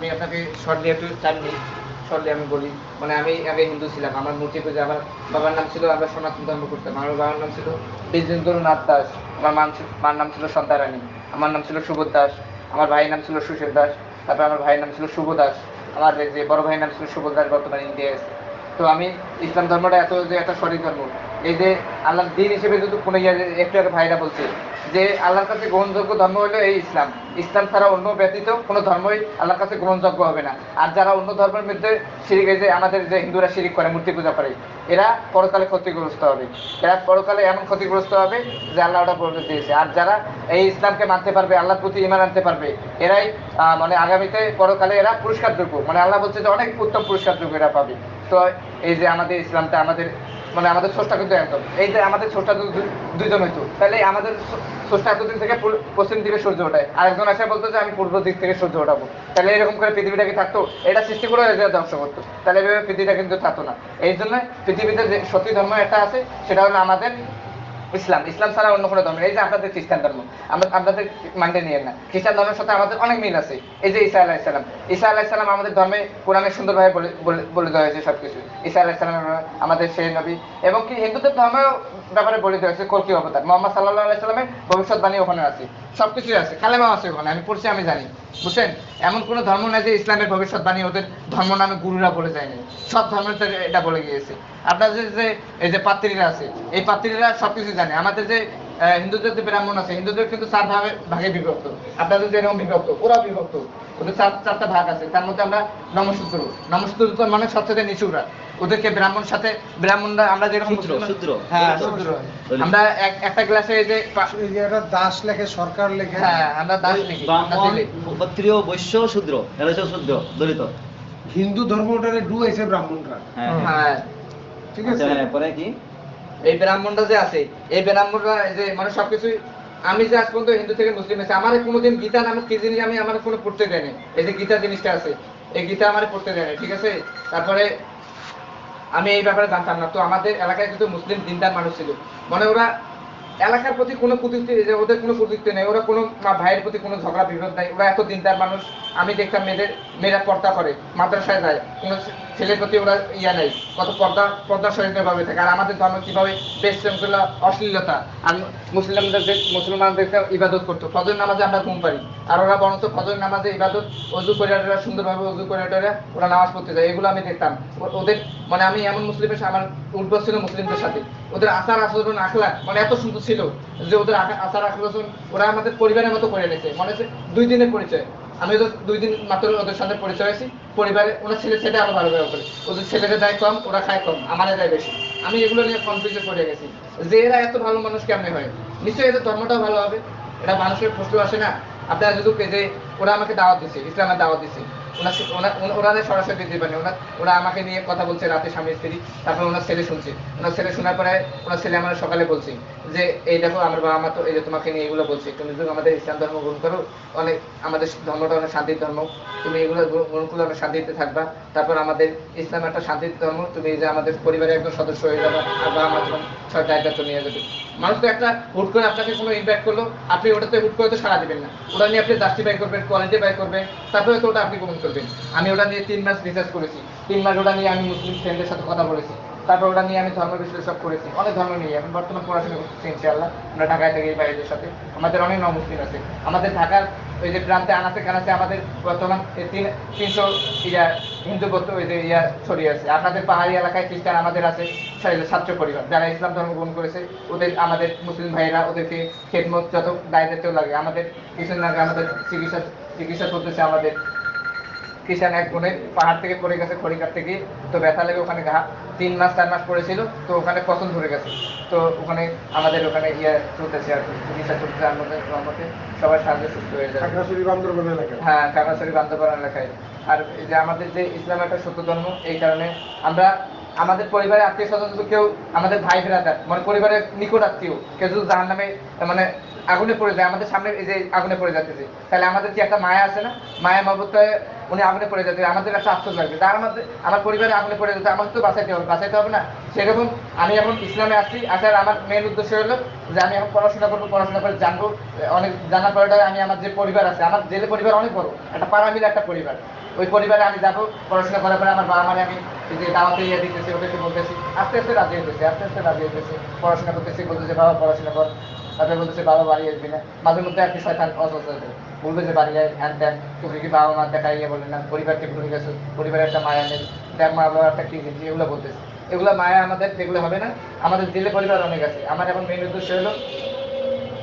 আমি আপনাকে শর্টলি একটু চাননি শর্টলি আমি বলি। মানে আমি আগে হিন্দু ছিলাম, আমার মূর্তি পুজো, আমার বাবার নাম ছিল আমরা সনাতন ধর্ম করতাম। আমার বাবার নাম ছিল বীজেন্দ্রনাথ দাস, আমার মার নাম ছিল সন্তারানী আমার নাম ছিল সুবোধ দাস, আমার ভাইয়ের নাম ছিল সুশের দাস, তারপর আমার ভাইয়ের নাম ছিল শুভ দাস, আমার যে- বড় ভাইয়ের নাম ছিল সুবোধ দাস বর্তমানে ইন্ডিয়ায় আছে। তো আমি ইসলাম ধর্মটা এত যে একটা সঠিক ধর্ম এই যে আল্লাহর দিন হিসেবে যদি কোনো একটু আগে ভাইরা বলছে যে আল্লাহর কাছে গ্রহণযোগ্য ধর্ম হলো এই ইসলাম। ইসলাম ছাড়া অন্য ব্যতীত কোনো ধর্মই আল্লাহর কাছে গ্রহণযোগ্য হবে না। আর যারা অন্য ধর্মের মধ্যে শিরিক যে আমাদের যে হিন্দুরা শিরিক করে, মূর্তি পূজা করে, এরা পরকালে ক্ষতিগ্রস্ত হবে। এরা পরকালে এমন ক্ষতিগ্রস্ত হবে যে আল্লাহ ওটা বলে দিয়েছে আর যারা এই ইসলামকে মানতে পারবে, আল্লাহর প্রতি ইমান আনতে পারবে, এরাই মানে আগামীতে পরকালে এরা পুরস্কার যোগ্য মানে আল্লাহ বলছে যে অনেক উত্তম পুরস্কার যোগ্য এরা পাবে। তো এই যে আমাদের ইসলামটা আমাদের মানে আমাদের স্রষ্টা কিন্তু একদম। এই যে আমাদের স্রষ্টা দুইজন হইতো। তাহলে আমাদের স্রষ্টা এতদিন থেকে পশ্চিম দিকে সূর্য ওঠায়। আরেকজন আসে বলতো যে, আমি পূর্ব দিক থেকে সূর্য ওঠাবো। তাহলে এরকম করে পৃথিবীটা কি থাকতো? এটা সৃষ্টি করে এটা ধ্বংস করতো। তাহলে এভাবে পৃথিবীটা কিন্তু থাকতো না। এই জন্য পৃথিবীতে যে সত্যি ধর্ম একটা আছে, সেটা হলো আমাদের ইসলাম ইসলাম ছাড়া অন্য কোনো ধর্ম এই যে আপনাদের খ্রিস্টান ধর্ম, আমরা আপনাদের মানতে নিয়ে না। খ্রিস্টান ধর্মের সাথে আমাদের অনেক মিল আছে। এই যে ঈসা আলাহিসাল্লাম ঈসা আলাহিসাল্লাম আমাদের ধর্মে কোরআনে সুন্দরভাবে বলে দেওয়া হয়েছে সবকিছু। ঈসা আলাহিসাল্লাম আমাদের সেই নবী। এবং কি হিন্দুদের ধর্মেও ব্যাপারে বলে দেওয়া হয়েছে কলকি অবতার। মোহাম্মদ সাল্লাহ আলাইসাল্লামের ভবিষ্যৎবাণী ওখানে আছে। সবকিছুই আছে। কালেমাও আছে ওখানে, আমি পড়ছি, আমি জানি। বুঝছেন? এমন কোনো ধর্ম নাই যে ইসলামের ভবিষ্যৎবাণী ওদের ধর্ম নামে গুরুরা বলে যায়নি সব ধর্মের এটা বলে গিয়েছে। আপনাদের যে, এই যে পাত্রীরা আছে, এই পাত্রীরা সবকিছু জানে। আমাদের যে হিন্দুদের যে ব্রাহ্মণ আছে হিন্দুদের কিন্তু চার ভাগে ভাগে বিভক্ত। আপনাদের যে এরকম বিভক্ত ওরা বিভক্ত। ওদের চার চারটা ভাগ আছে। তার মধ্যে আমরা নমসূত্র নমসূত্র মানে সবচেয়ে নিচুরা ওদেরকে ব্রাহ্মণ সাথে ব্রাহ্মণরা আমরা যেরকম শূদ্র, হ্যাঁ শূদ্র। আমরা এক- একটা গ্লাসে এই যে দাস লেখে সরকার লেখে। হ্যাঁ আমরা দাস লিখি ক্ষত্রিয় বৈশ্য শূদ্র। এরা হচ্ছে শূদ্র দলিত। হিন্দু ধর্মটারে ডুয়াইছে ব্রাহ্মণরা। হ্যাঁ। হ্যাঁ। ঠিক আচ্ছা, আছে হ্যাঁ, পরে কি? এই ব্রাহ্মণরা যে আছে, এই ব্রাহ্মণরা যে মানে সবকিছু, আমি যে আজ পর্যন্ত হিন্দু থেকে মুসলিম আছে আমার কোনোদিন গীতা নামক কি জিনিস আমি আমার কোনো পড়তে দেয়নি এই যে গীতা জিনিসটা আছে, এই গীতা আমার পড়তে দেয়নি ঠিক আছে? তারপরে আমি এই ব্যাপারে জানতাম না। তো আমাদের এলাকায় কিন্তু মুসলিম দিনদার মানুষ ছিল। মানে ওরা এলাকার প্রতি কোনো যে ওদের কোনো কুতিত্ব নেই, ওরা কোনো ভাইয়ের প্রতি কোনো ঝগড়া বিরোধ নাই। ওরা এত দিনদার মানুষ, আমি দেখতাম মেয়েদের, মেয়েরা পর্দা করে, মাদ্রাসায় যায়। কোনো ছেলের প্রতি ওরা ইয়া নেই, কত পর্দা পর্দা শরীরের ভাবে থাকে। আর আমাদের ধর্ম কীভাবে বেশ অশ্লীলতা। আর মুসলিমদের মুসলমানদেরকে ইবাদত করতো। ফজর নামাজে আমরা ঘুম পারি আর ওরা বরঞ্চ ফজর নামাজে ইবাদত, অজু করে সুন্দরভাবে অজু করে ওরা নামাজ পড়তে যায়। এগুলো আমি দেখতাম। ওদের মানে আমি এমন মুসলিমের আমার উঠবস ছিল মুসলিমদের সাথে। ওদের আচার আচরণ আখলা মানে এত সুন্দর ছিল যে ওদের আচার আচরণ ওরা আমাদের পরিবারের মতো করে নিয়েছে মনে হচ্ছে দুই দিনের পরিচয়। আমি ওদের দুই দিন মাত্র ওদের সাথে পরিচয় হয়েছি। পরিবারে, ওনার ছেলে ছেলে আরও ভালো ব্যবহার করে। ওদের ছেলেদের দেয় কম, ওরা খায় কম, আমাদের দেয় বেশি। আমি এগুলো নিয়ে কনফিউজে পড়ে গেছি। যে এরা এত ভালো মানুষ কেমনে হয়? নিশ্চয়ই এদের ধর্মটাও ভালো হবে। এটা মানুষের প্রশ্ন আসে না। আপনারা যদি পেজে ওরা আমাকে দাওয়াত দিছে ইসলামের দাওয়াত দিছে। ওনাদের সরাসরি দিতে পারেনি। ওনার ওরা আমাকে নিয়ে কথা বলছে, রাতে স্বামী স্ত্রী, তারপর ওনার ছেলে শুনছে। ওনার ছেলে শোনার পরে ওনার ছেলে আমার সকালে বলছে যে, এই দেখো, আমার বাবা মা তো, এই যে তোমাকে নিয়ে এগুলো বলছে। তুমি যদি আমাদের ইসলাম ধর্ম গ্রহণ করো, অনেক আমাদের ধর্মটা অনেক শান্তির ধর্ম। তুমি এগুলো গ্রহণ করলে অনেক শান্তিতে থাকবা। তারপর আমাদের ইসলাম একটা শান্তির ধর্ম। তুমি যে আমাদের পরিবারের একজন সদস্য হয়ে যাবে, আর বাবা মা তোমার ছয়টা দায়িত্ব নিয়ে যাবে। মানুষ তো একটা হুট করে আপনাকে কোনো ইম্প্যাক্ট করল, আপনি ওটাতে হুট করে তো সারা দিবেন না। ওটা নিয়ে আপনি জাস্টিফাই করবেন কোয়ালিটি বাই করবেন, তারপরে তো ওটা আপনি গ্রহণ করবেন। আমি ওটা নিয়ে তিন মাস রিসার্চ করেছি। তিন মাস ওটা নিয়ে আমি মুসলিম ফ্রেন্ডের সাথে কথা বলেছি। তারপর ওটা নিয়ে আমি ধর্ম বিশ্লেষণ করেছি। অনেক ধর্ম নিয়ে। এখন বর্তমানে পড়াশোনা করতেছি, ইনশাআল্লাহ। আমরা ঢাকায় থেকে বাইরের সাথে। আমাদের অনেক নন মুসলিম আছে। আমাদের ঢাকার ওই যে প্রান্তে আনাচে কানাচে আমাদের বর্তমান তিন, তিনশো ইয়া হিন্দু ওই যে ইয়া ছড়িয়ে আছে। আপনাদের পাহাড়ি এলাকায় খ্রিস্টান আমাদের আছে। ছাত্র পরিবার। যারা ইসলাম ধর্ম গ্রহণ করেছে, ওদের আমাদের মুসলিম ভাইয়েরা ওদেরকে খেদমত যত দায় দায়িত্ব লাগে। আমাদের কিছু লাগে আমাদের চিকিৎসা চিকিৎসা করতেছে আমাদের। কিষান এক বোনের পাহাড় থেকে পড়ে গেছে খড়িকার থেকে। তো ব্যথা লেগে ওখানে ঘা তিন মাস চার মাস পড়েছিল। তো ওখানে পছন্দ ধরে গেছে। তো ওখানে আমাদের ওখানে ইয়ে চলতেছে আর কি। চিকিৎসা চলতেছে সবাই সাহায্য সুস্থ হয়ে যাবে এলাকায়? হ্যাঁ কাকাশরী বান্ধবরা লেখায় আর এই যে আমাদের যে ইসলাম একটা সত্য ধর্ম এই কারণে আমরা আমাদের পরিবারের আত্মীয় স্বজন যদি কেউ আমাদের ভাই ভ্রাতার মানে পরিবারের নিকট আত্মীয়। কেউ যদি জাহান নামে মানে আগুনে পড়ে যায় আমাদের সামনে এই যে আগুনে পড়ে যাচ্ছে তাহলে আমাদের কি একটা মায়া আছে না? মায়া মহব্বত উনি আগুনে পড়ে যেত, আমাদের একটা আফসোস লাগবে। তার আমাদের আমার পরিবারে আগুনে পড়ে যেত, আমাকে তো বাঁচাইতে হবে বাঁচাইতে হবে না। সেরকম আমি এখন ইসলামে আসছি আসার আমার মেন উদ্দেশ্য হলো যে আমি এখন পড়াশোনা করব, পড়াশোনা করে জানব অনেক জানার পরে আমি আমার যে পরিবার আছে, আমার জেলে পরিবার অনেক বড়, একটা পাড়া একটা পরিবার। ওই পরিবারে আমি যাব, পড়াশোনা করার পরে আমার বাবা মারে আমি যে দাওয়াতে ইয়ে দিতেছি, ওদেরকে বলতেছি, আস্তে আস্তে রাজি হইতেছে, আস্তে আস্তে রাজি হইতেছে, পড়াশোনা করতেছি, বলতেছে, বাবা, পড়াশোনা কর। তারপরে বলতেছে বাবা বাড়ি আসবি না। মাঝে মধ্যে আর কি শয়তান অসুস্থ বলবে যে বাড়ি আয়, হ্যান ত্যান। তুমি কি বাবা মা দেখা ইয়ে বললেন না পরিবারকে ভুলে গেছো, পরিবারের একটা মায়া নেই। দেখ মা বাবা একটা কি জিনিস, এগুলো বলতেছে। এগুলো মায়া আমাদের যেগুলো হবে না। আমাদের জেলে পরিবার অনেক আছে। আমার এখন মেন উদ্দেশ্য হলো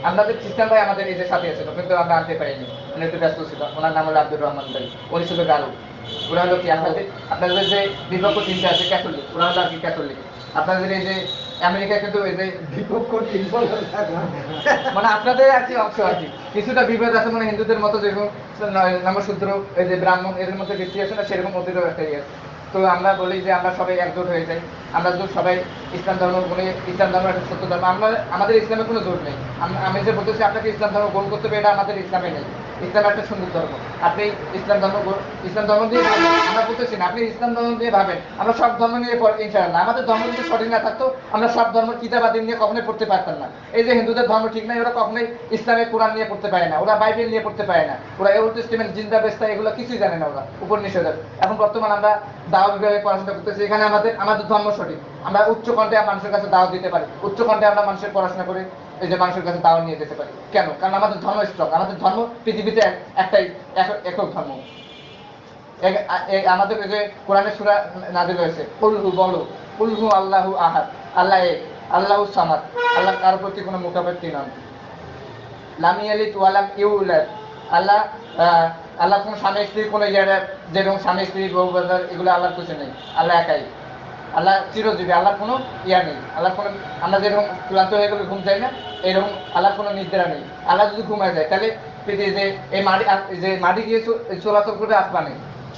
আমাদের খ্রিস্টান ভাই আমাদের যে সাথে ছিল কিন্তু আমরা আনতে পারিনি। উনি একটু ব্যস্ত ছিল। ওনার নাম হলো আব্দুর রহমান ভাই। উনি ছিল গারু। ওরা হলো কি আপনাদের আপনাদের যে বিপক্ষ চিন্তা আছে, ক্যাথলিক। ওরা হলো আর কি ক্যাথলিক। আপনাদের এই যে আমেরিকা কিন্তু এই যে বিপক্ষ না। মানে আপনাদের কি অংশ আর কি। কিছুটা বিভেদ আছে মানে হিন্দুদের মতো যেরকম নমশূদ্র, এই যে ব্রাহ্মণ, এদের মধ্যে বৃষ্টি আছে না, সেরকম ওদেরও একটা ইয়ে আছে। তো আমরা বলি যে আমরা সবাই একজোট হয়ে যাই। আমরা যদি সবাই ইসলাম ধর্ম বলে ইসলাম ধর্ম একটা সত্য ধর্ম। আমরা, আমাদের ইসলামে কোনো জোর নেই। আমি যে বলতেছি, আপনাকে ইসলাম ধর্ম গ্রহণ করতে হবে, এটা আমাদের ইসলামে নেই। ইসলাম একটা সুন্দর ধর্ম। আপনি ইসলাম ধর্ম ইসলাম ধর্ম দিয়ে আমরা বলতেছি না, আপনি ইসলাম ধর্ম দিয়ে ভাবেন। আমরা সব ধর্ম নিয়ে ইনশাআল্লাহ। আমাদের ধর্ম যদি সঠিক না থাকতো, আমরা সব ধর্ম কিতাবাদি নিয়ে কখনোই পড়তে পারতাম না। এই যে হিন্দুদের ধর্ম ঠিক নাই, ওরা কখনোই ইসলামে কোরআন নিয়ে পড়তে পারে না। ওরা বাইবেল নিয়ে পড়তে পারে না। ওরা ওল্ড টেস্টিমেন্ট, জিন্দা, বেস্তা, এগুলো কিছুই জানে না ওরা, উপনিষদের। এখন বর্তমান আমরা দাওয়া বিভাগে পড়াশোনা করতেছি। এখানে আমাদের আমাদের ধর্ম সঠিক। আমরা উচ্চ কণ্ঠে মানুষের কাছে দাওয়া দিতে পারি। উচ্চ কণ্ঠে আমরা মানুষের পড়াশোনা করে। এই যে মানুষের কাছে দাওয়া নিয়ে যেতে পারি। কেন? কারণ আমাদের ধর্ম স্ট্রং আমাদের ধর্ম পৃথিবীতে একটাই একক ধর্ম। এ- আমাদের যে কোরআনের সূরা নাযিল হয়েছে কুলহু বলো কুলহু আল্লাহু আহাদ। আল্লাহ এক, আল্লাহু সামাদ। আল্লাহ কার প্রতি কোনো মুখাপেক্ষী নন লাম ইয়ালিদ ওয়া লাম ইউলাদ। আল্লাহ আল্লাহ কোনো স্বামী স্ত্রী কোনো ইয়ারা যেরকম স্বামী স্ত্রী, বউ, বাজার, এগুলো আল্লাহর কিছু নেই। আল্লাহ একাই। আল্লাহ চিরজীবী, আল্লাহর কোনো ইয়া নেই। আল্লাহর কোনো আমরা যেরকম ক্লান্ত হয়ে গেলে ঘুম যাই না, এরকম আল্লাহর কোনো নিদ্রা নেই। আল্লাহ যদি ঘুমায় যায়, তাহলে পৃথিবী যে এই মাটি যে মাটি গিয়ে চলাচল করবে আসমানে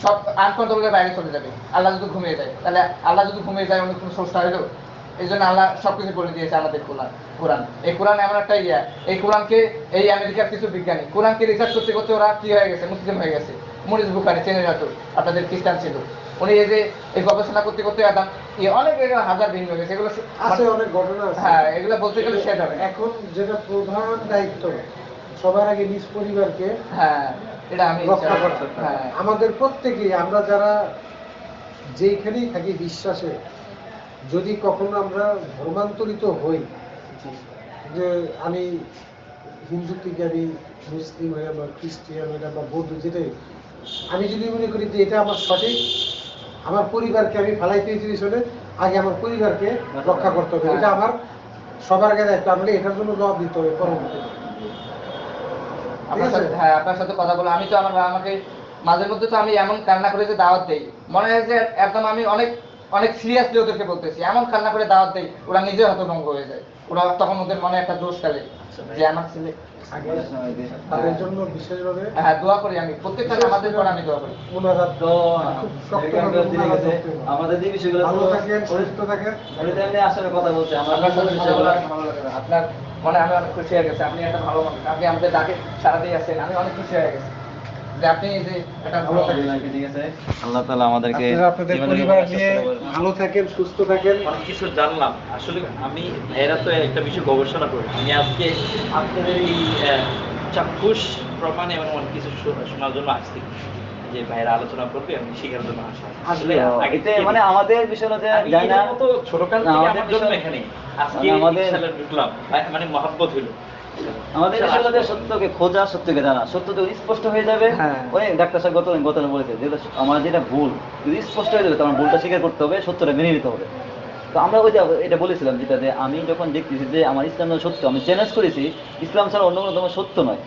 সব আনকন্ট্রোলের বাইরে চলে যাবে। আল্লাহ যদি ঘুমিয়ে যায়, তাহলে আল্লাহ যদি ঘুমিয়ে যায়, অনেক কোনো স্রষ্টা হলো এই জন্য আল্লাহ সবকিছু করে দিয়েছে আমাদের কোরআন কোরআন। এই কোরআন এমন একটা ইয়া। এই কোরআনকে এই আমেরিকার কিছু বিজ্ঞানী। কোরআনকে রিসার্চ করতে করতে ওরা কি হয়ে গেছে? মুসলিম হয়ে গেছে। মরিস বুখারি চেনে হয়তো। আপনাদের খ্রিস্টান ছিল। উনি এই যে এই গবেষণা করতে করতে ইয়ে অনেক হাজার ভিন্ন হয়ে গেছে এগুলো আছে অনেক ঘটনা আছে। হ্যাঁ এগুলো বলতে গেলে শেষ হবে। এখন যেটা প্রধান দায়িত্ব সবার আগে নিজ পরিবারকে হ্যাঁ এটা আমি রক্ষা করতে হ্যাঁ। আমাদের প্রত্যেকেই আমরা যারা যেখানেই থাকি বিশ্বাসে যদি কখনো আমরা ধর্মান্তরিত হই যে আমি হিন্দু থেকে আমি মুসলিম হয়ে বা খ্রিস্টিয়ান হয়ে বা বৌদ্ধ যেটাই আমি যদি মনে করি যে এটা আমার সঠিক আমার পরিবারকে আমি ফালাইতে চলে আগে আমার পরিবারকে রক্ষা করতে হবে। এটা আমার সবার আগে দায়িত্ব আমাকে এটার জন্য জবাব দিতে হবে পরবর্তীতে? হ্যাঁ আপনার সাথে কথা বলে আমি তো আমার বাবা মাকে মাঝে মধ্যে তো আমি এমন কান্না করে যে দাওয়াত দেই। মনে হয় যে একদম আমি অনেক অনেক সিরিয়াসলি ওদেরকে বলতেছি। এমন কান্না করে দাওয়াত দেই ওরা নিজে হতভঙ্গ হয়ে যায়। ওরা তখন ওদের মনে একটা দোষ ফেলে। যে আমার ছেলে আগে তাদের জন্য বিশেষভাবে হ্যাঁ দোয়া করি আমি। প্রত্যেকটা আমাদের যে বিষয়গুলো আসলে কথা বলছে আপনার মনে আমি অনেক খুশি হয়ে গেছে আপনি একটা ভালো মানুষ। আপনি আমাদের ডাকে সারা দিয়ে আসেন আমি অনেক খুশি হয়ে গেছি। আল্লাহ তাআলা আমাদেরকে আপনাদের পরিবার নিয়ে ভালো থাকেন সুস্থ থাকেন। অনেক কিছু জানলাম। আসলে আমি তো একটা বিষয় গবেষণা করি। আমি আজকে আপনাদের এই চাক্ষুষ প্রমাণে এমন অনেক কিছু শোনার জন্য আসছি। যে ভাইয়েরা আলোচনা করবে আমি শিখার জন্য আসা। আসলে আগে এতে থেকে মানে আমাদের বিষয় হচ্ছে আমি জানি না। মতো ছোটকাল থেকে আমাদের জন্য এখানে। আজকে মানে আমাদের- ঢুকলাম। ভাই- মানে মহাব্বত হইল আমাদের বিষয় হচ্ছে সত্যকে খোঁজা সত্যকে জানা সত্য স্পষ্ট হয়ে যাবে। হ্যাঁ। ওই ডাক্তার সাহেব গত গত বলেছে যেটা আমার যেটা ভুল যদি স্পষ্ট হয়ে যাবে তো আমার ভুলটা স্বীকার করতে হবে সত্যটা মেনে নিতে হবে। তো আমরা ওই এটা বলেছিলাম যেটা যে আমি যখন দেখতেছি যে আমার ইসলাম সত্য আমি চ্যালেঞ্জ করেছি ইসলাম ছাড়া অন্য কোনো ধর্ম সত্য নয়।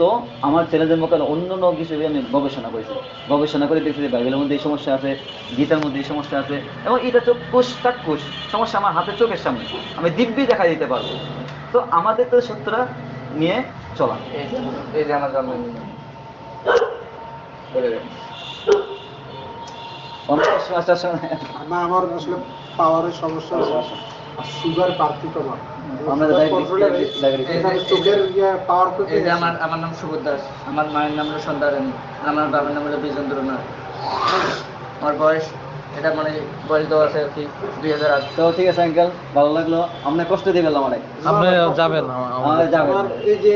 তো আমার চ্যালেঞ্জের মোকাবিলা অন্য অন্য হিসেবে আমি গবেষণা করেছি। গবেষণা করে দেখছি যে বাইবেলের মধ্যে এই সমস্যা আছে গীতার মধ্যে এই সমস্যা আছে এবং এটা চক্ষুষ চাক্ষুষ সমস্যা আমার হাতের চোখের সামনে আমি দিব্যি দেখা দিতে পারব। তো আমাদের তো সত্যটা নিয়ে চলা। এই যে- আমার আমার আসলে পাওয়ারের সমস্যা আছে। সুগার আমরা ইয়ে পাওয়ার করতে এই যে আমার আমার নাম সুবোধ দাস। আমার মায়ের নাম হলো আমার বাবার নাম হলো বিজেন্দ্রনাথ আমার বয়স এটা মানে বয়স দেওয়া আছে আর কি দুই হাজার আট। তো ঠিক আছে আঙ্কেল ভালো লাগল। আপনার কষ্ট দিয়ে পেলাম অনেক। আপনি যাবেন আমাদের যাবেন। আমার এই যে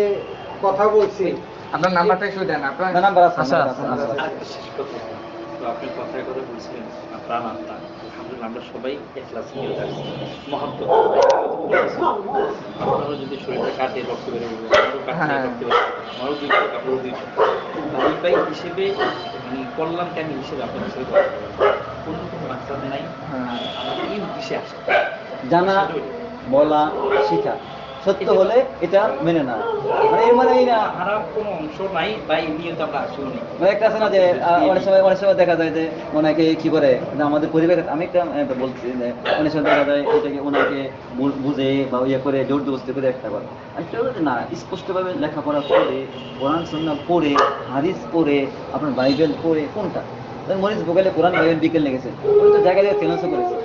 কথা বলছি আপনার নাম্বারটা একটু দেন আপনার নাম্বার আছে আচ্ছা, আচ্ছা, তো আপনি কথায় কথা বলছিলেন প্রাণ আত্মা আলহামদুলিল্লাহ আমরা সবাই একলাস নিয়ে যাচ্ছি মহাব্বত আপনারও যদি শরীরটা কাটে রক্ত বেড়ে যাবে আমারও কাটে হ্যাঁ। রক্ত আমারও দুই আপনারও দুই ভাই ভাই হিসেবে মানে কল্যাণকামী হিসেবে আপনার সাথে কথা। অন্য কোনো মাকসাদে নাই হ্যাঁ। এই উদ্দেশ্যে আসা জানা বলা শিখা। সত্য হলে এটা মেনে না মানে এর মানে না খারাপ কোনো অংশ নাই বা এই নিয়ে তো আমরা আসলেও নেই। মানে একটা আছে না যে অনেক সময় অনেক সময় দেখা যায় যে ওনাকে কি করে না আমাদের পরিবারে আমি একটা বলছি যে অনেক সময় দেখা যায় এটাকে ওনাকে বুঝে বা ইয়ে করে জোর জবস্তি করে একটা করে আমি তো বলছি, না স্পষ্টভাবে লেখাপড়া করে কোরআন সন্না পড়ে হাদিস পড়ে আপনার বাইবেল পড়ে কোনটা? মরিস ভোগালে কোরআন বিকেল লেগেছে। উনি তো জায়গায় জায়গায় করেছে।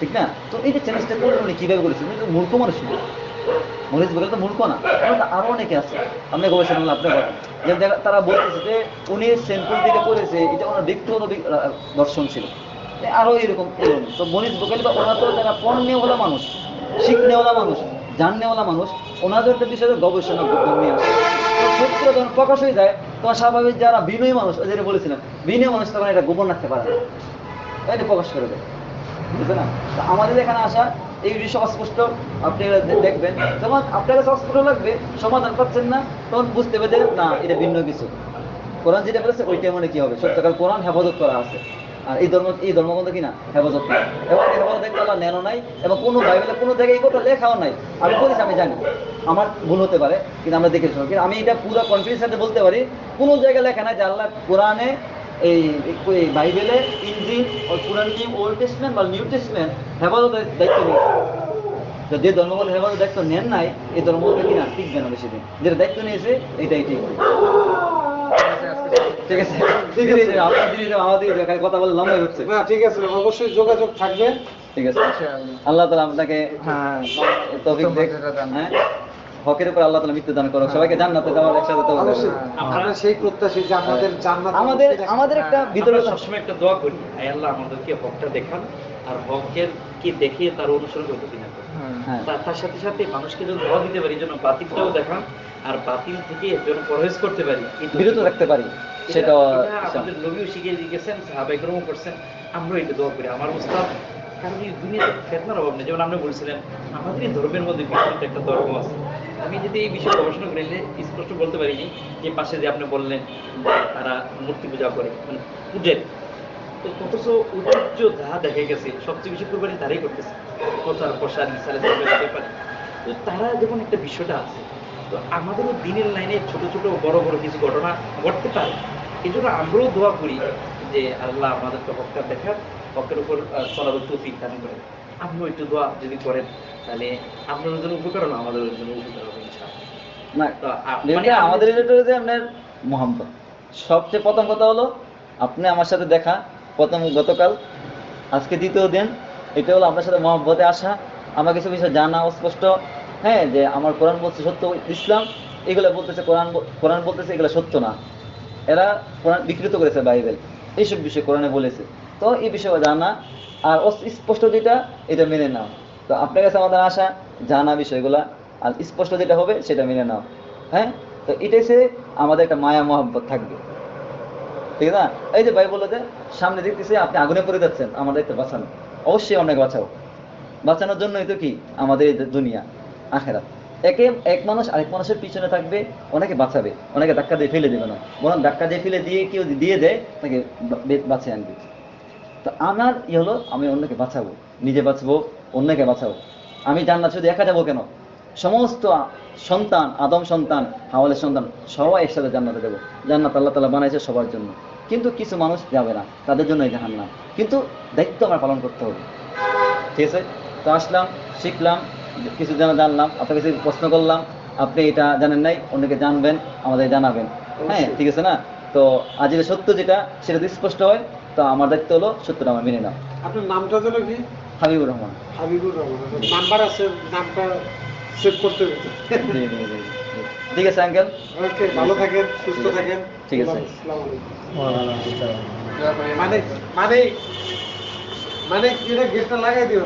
ঠিক না? তো এই যে চ্যালেঞ্জটা করলেন উনি কীভাবে করেছেন উনি তো মূর্খ মানুষ না। মরিচ বলে তো মূর্খ না। এমন তো আরও অনেকে আছে। আপনি গবেষণা করলে আপনি বলেন যে তারা বলতেছে যে উনি সেন্ট্রাল দিকে করেছে, এটা ওনার ব্যক্তিগত দর্শন ছিল। এ আরও এরকম তো মরিচ বোকালি বা ওনার তো যারা পণ নেওয়ালা মানুষ, শিখ নেওয়ালা মানুষ, জান নেওয়ালা মানুষ, ওনাদের বিষয়ে গবেষণা নিয়ে আসে। সত্য যখন প্রকাশ হয়ে যায় তখন স্বাভাবিক যারা বিনয়ী মানুষ ওদের বলেছিলাম, বিনয় মানুষ তখন এটা গোপন রাখতে পারে না। এটা প্রকাশ করে দেয়। বুঝতে না? আমাদের এখানে আসা, এই বিষয় অস্পষ্ট আপনি দেখবেন। যখন আপনার কাছে অস্পষ্ট লাগবে, সমাধান পাচ্ছেন না, তখন বুঝতে পারবে না, এটা ভিন্ন কিছু। কোরআন যেটা বলেছে ওইটা মানে কি হবে? সত্যকাল কোরআন হেফাজত করা আছে। আর এই ধর্ম এই ধর্মগ্রন্থ কি না? হেফাজত নাই। এবং হেফাজত দেখতে আল্লাহ নেনো নাই, এবং কোনো বাইবেলে কোনো জায়গায় এই কথা লেখাও নাই। আমি বলেছি, আমি জানি। আমার ভুল হতে পারে, কিন্তু আমরা দেখে শুনি কিন্তু আমি এটা পুরো কনফিডেন্স সাথে বলতে পারি, কোনো জায়গায় লেখা নাই যে আল্লাহ কোরআনে এই বাইবেলে ইঞ্জিন পুরান নিউ ওল্ড টেস্টমেন্ট বা নিউ টেস্টমেন্ট হেফাজতের দায়িত্ব নিয়েছে তো যে ধর্মগ্রন্থ হেফাজতের দায়িত্ব নেন নাই, এই ধর্মগুলো কিনা টিকবে না বেশি দিন যেটা দায়িত্ব নিয়েছে এটাই ঠিক। ঠিক আছে আপনার আমাদের কথা বলে লম্বা হচ্ছে। না ঠিক আছে অবশ্যই যোগাযোগ থাকবে। ঠিক আছে আল্লাহ তালা আপনাকে তৌফিক দেখ হ্যাঁ? হকের উপর আল্লাহ তালা মৃত্যু দান করো সবাইকে জান্নাতে যাওয়ার একসাথে তো আমরা- আমরা সেই প্রত্যাশী যে আমাদের জান্নাত আমাদের আমাদের একটা ভিতরে সবসময় একটা দোয়া করি আয় আল্লাহ আমাদেরকে হকটা দেখান আর হকের কি দেখিয়ে তার অনুসরণ করতে দিন হ্যাঁ। তার সাথে সাথে মানুষকে যদি দোয়া দিতে পারি যেন বাতিলটাও দেখান আর বাতিল থেকে যেন পরহেজ করতে পারি। বিরত রাখতে পারি এটা- সেটা আমাদের নবীও শিখিয়ে দিয়ে গেছেন সাহাবাই করছেন আমরা এটা দোয়া করি। আমার উস্তাদ কারণ এই দুনিয়াতে ফেতনার অভাব নেই। যেমন আপনি বলছিলেন আমাদের এই ধর্মের মধ্যে একটা ধর্ম আছে। আমি যদি এই বিষয়ে গবেষণা করিলে স্পষ্ট বলতে পারি যে পাশে যে আপনি বললেন, তারা মূর্তি পূজা করে মানে পূজের তো অথচ ঐতিহ্য যা দেখা গেছে, সবচেয়ে বেশি কোরবানি তারাই করতেছে। প্রচার প্রসার মিসালে তো তারা যেমন একটা বিষয়টা আছে, তো আমাদেরও দিনের লাইনে ছোট ছোট বড় বড় কিছু ঘটনা ঘটতে পারে। এই জন্য আমরাও দোয়া করি যে আল্লাহ আমাদেরকে হকটা দেখার হকের উপর চলার তৌফিক দান করে। আপনিও একটু দোয়া যদি করেন তাহলে আপনাদের জন্য উপকার হলো আমাদের জন্য উপকার হবে মানে আমাদের যে আপনার মোহাম্মদ সবচেয়ে প্রথম কথা হলো আপনি আমার সাথে দেখা প্রথম গতকাল আজকে দ্বিতীয় দিন এটা হলো আপনার সাথে মহব্বতে আসা আমার কিছু বিষয় জানা অস্পষ্ট হ্যাঁ যে আমার কোরআন বলছে সত্য ইসলাম এগুলো বলতেছে কোরআন কোরআন বলতেছে এগুলো সত্য না। এরা কোরআন বিকৃত করেছে বাইবেল এইসব বিষয় কোরআনে বলেছে। তো এই বিষয়ে জানা আর স্পষ্ট যেটা এটা মেনে নাও। তো আপনার কাছে আমাদের আশা, জানা বিষয়গুলা, আর স্পষ্ট যেটা হবে, সেটা মেনে নাও। হ্যাঁ? তো এটাই সে আমাদের একটা মায়া মহব্বত থাকবে। ঠিক না? এই যে ভাই বলল যে, সামনে দেখতেছে আপনি আগুনে পড়ে যাচ্ছেন আমাদের একটু বাঁচানো। অবশ্যই অনেক বাঁচাও। বাঁচানোর জন্যই তো কি? আমাদের দুনিয়া আখেরা একে এক মানুষ আরেক মানুষের পিছনে থাকবে, অনেকে বাঁচাবে, অনেকে ধাক্কা দিয়ে ফেলে দেবে না। বরং ধাক্কা দিয়ে ফেলে দিয়ে কেউ দিয়ে দেয়, তাকে বাঁচিয়ে আনবে। তো আমার ই হলো আমি অন্যকে বাঁচাবো নিজে বাঁচবো অন্যকে বাঁচাবো। আমি জান্নাত শুধু একা যাব কেন? সমস্ত সন্তান আদম সন্তান হাওয়ালের সন্তান সবাই একসাথে জান্নাতে দেবো জান্নাত আল্লাহ তালা বানাইছে সবার জন্য। কিন্তু কিছু মানুষ যাবে না তাদের জন্য এই জাহান্নাম। কিন্তু দায়িত্ব আমার পালন করতে হবে। ঠিক আছে? তো আসলাম শিখলাম কিছু যেন জানলাম আপনার কাছে প্রশ্ন করলাম আপনি এটা জানেন নাই অন্যকে জানবেন আমাদের জানাবেন। হ্যাঁ ঠিক আছে না? তো আজ যে সত্য যেটা সেটা স্পষ্ট হয় তো আমার দায়িত্ব হলো সত্যটা আমার মেনে নাও আপনার নামটা যেন কি? হাবিবুর রহমান। হাবিবুর রহমান। নাম্বার আছে নামটা সেভ করতে হবে। জি জি জি জি। ঠিক আছে আঙ্কেল। ওকে ভালো থাকেন সুস্থ থাকেন। ঠিক আছে। মানে মানে মানে এটা গেটটা লাগাই দিও।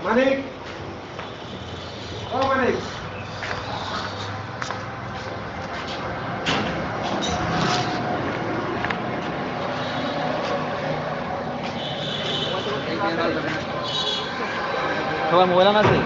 মানে ও মানে সবার মোবাইল আছে